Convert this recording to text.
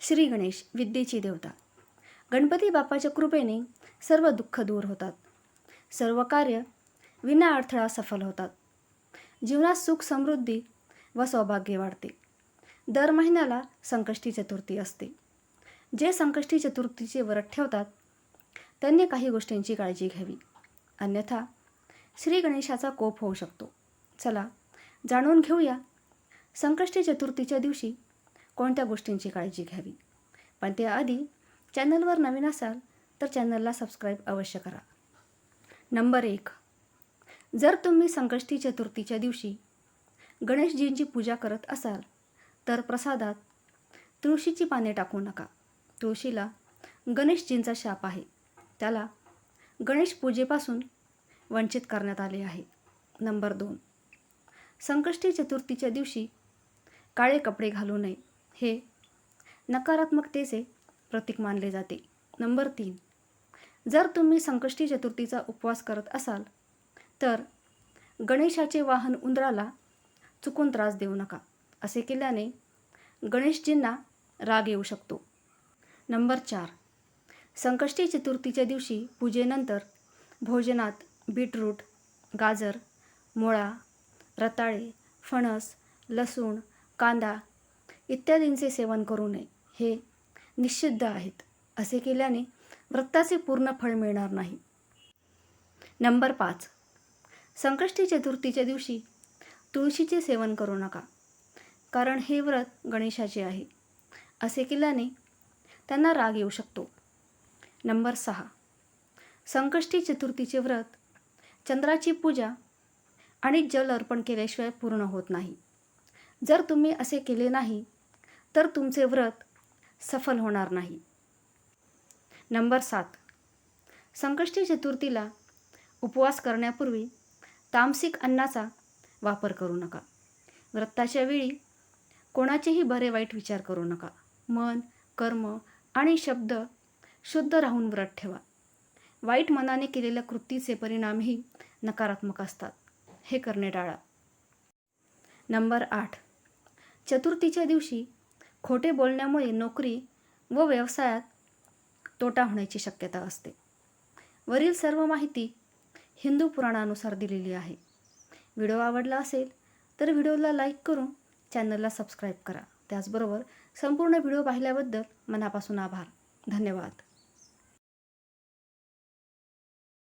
श्री गणेश विद्येची देवता. गणपती बाप्पाच्या कृपेने सर्व दुःख दूर होतात. सर्व कार्य विना अडथळा सफल होतात. जीवनात सुख समृद्धी व सौभाग्य वाढते. दर महिन्याला संकष्टी चतुर्थी असते. जे संकष्टी चतुर्थीचे व्रत ठेवतात त्यांनी काही गोष्टींची काळजी घ्यावी. अन्यथा श्री गणेशाचा कोप होऊ शकतो. चला जाणून घेऊया संकष्टी चतुर्थीच्या दिवशी कोणत्या गोष्टींची काळजी घ्यावी? पण त्याआधी चॅनलवर नवीन असाल तर चॅनलला सबस्क्राईब अवश्य करा. नंबर एक. जर तुम्ही संकष्टी चतुर्थीच्या दिवशी गणेशजींची पूजा करत असाल तर प्रसादात तुळशीची पाने टाकू नका. तुळशीला गणेशजींचा शाप आहे. त्याला गणेश पूजेपासून वंचित करण्यात आले आहे. नंबर दोन. संकष्टी चतुर्थीच्या दिवशी काळे कपडे घालू नये. हे नकारात्मकतेचे प्रतीक मानले जाते. नंबर तीन. जर तुम्ही संकष्टी चतुर्थीचा उपवास करत असाल तर गणेशाचे वाहन उंदराला चुकून त्रास देऊ नका. असे केल्याने गणेशजींना राग येऊ शकतो. नंबर चार. संकष्टी चतुर्थीच्या दिवशी पूजेनंतर भोजनात बीटरूट गाजर मुळा रताळे फणस लसूण कांदा इत्यादींचे सेवन करू नये. हे निषिद्ध आहेत. असे केल्याने व्रताचे पूर्ण फळ मिळणार नाही. नंबर पाच. संकष्टी चतुर्थीच्या दिवशी तुळशीचे सेवन करू नका. कारण हे व्रत गणेशाचे आहे. असे केल्याने त्यांना राग येऊ शकतो. नंबर सहा. संकष्टी चतुर्थीचे व्रत चंद्राची पूजा आणि जल अर्पण केल्याशिवाय पूर्ण होत नाही. जर तुम्ही असे केले नाही तर तुमचे व्रत सफल होणार नाही. नंबर सात. संकष्टी चतुर्थीला उपवास करण्यापूर्वी तामसिक अन्नाचा वापर करू नका. व्रताच्या वेळी कोणाचेही बरे वाईट विचार करू नका. मन कर्म आणि शब्द शुद्ध राहून व्रत ठेवा. वाईट मनाने केलेल्या कृतीचे परिणामही नकारात्मक असतात. हे करणे टाळा. नंबर आठ. चतुर्थीच्या दिवशी खोटे बोलण्यामुळे नोकरी व व्यवसायात तोटा होण्याची शक्यता असते. वरील सर्व माहिती हिंदू पुराणानुसार दिलेली आहे. व्हिडिओ आवडला असेल तर व्हिडिओला लाईक करून चॅनलला सबस्क्राईब करा. त्याचबरोबर संपूर्ण व्हिडिओ पाहिल्याबद्दल मनापासून आभार. धन्यवाद.